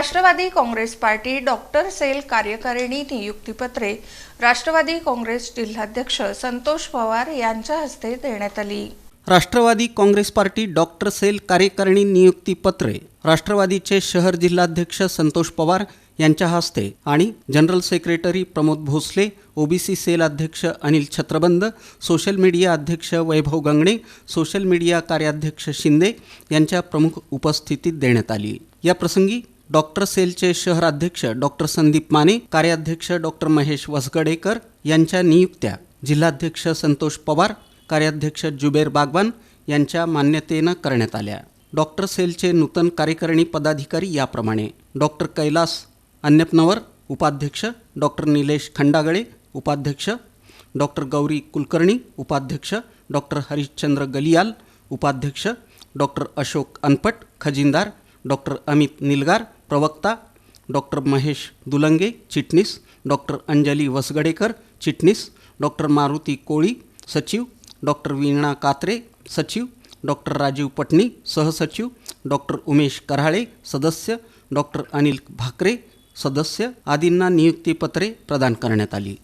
Rashtravadi Congress party doctor cell कार्यकारिणी नियुक्तीपत्रे राष्ट्रवादी काँग्रेस जिल्हाध्यक्ष संतोष पवार यांच्या हस्ते देण्यात आली. Rashtravadi Congress party doctor cell कार्यकारिणी नियुक्तीपत्रे राष्ट्रवादीचे शहर जिल्हाध्यक्ष संतोष पवार यांच्या हस्ते आणि general secretary Pramod Bhosale OBC cell अध्यक्ष अनिल छत्रबंद सोशल मीडिया अध्यक्ष वैभव गंगणे सोशल मीडिया कार्याध्यक्ष शिंदे यांच्या प्रमुख उपस्थितीत देण्यात आली. या प्रसंगी डॉक्टर सेलचे शहराध्यक्ष डॉक्टर संदीप माने कार्याध्यक्ष डॉक्टर महेश वसगडेकर यांच्या नियुक्त्या जिल्हाध्यक्ष संतोष पवार कार्याध्यक्ष जुबेर बागवान यांच्या मान्यतेनं करण्यात आल्या. डॉक्टर सेलचे नूतन कार्यकारिणी पदाधिकारी याप्रमाणे डॉक्टर कैलास अन्यपनवर उपाध्यक्ष डॉक्टर निलेश खंडागळे उपाध्यक्ष डॉक्टर गौरी कुलकर्णी उपाध्यक्ष डॉक्टर हरिश्चंद्र गलियाल उपाध्यक्ष डॉक्टर अशोक अनपट खजिनदार डॉक्टर अमित निलगार प्रवक्ता डॉक्टर महेश दुलंगे चिटणीस डॉक्टर अंजली वसगडेकर चिटणीस डॉक्टर मारुती कोळी सचिव डॉक्टर वीणा कात्रे सचिव डॉक्टर राजीव पटणी सहसचिव डॉक्टर उमेश कराळे सदस्य डॉक्टर अनिल भाकरे सदस्य आदींना नियुक्तीपत्रे प्रदान करण्यात आली.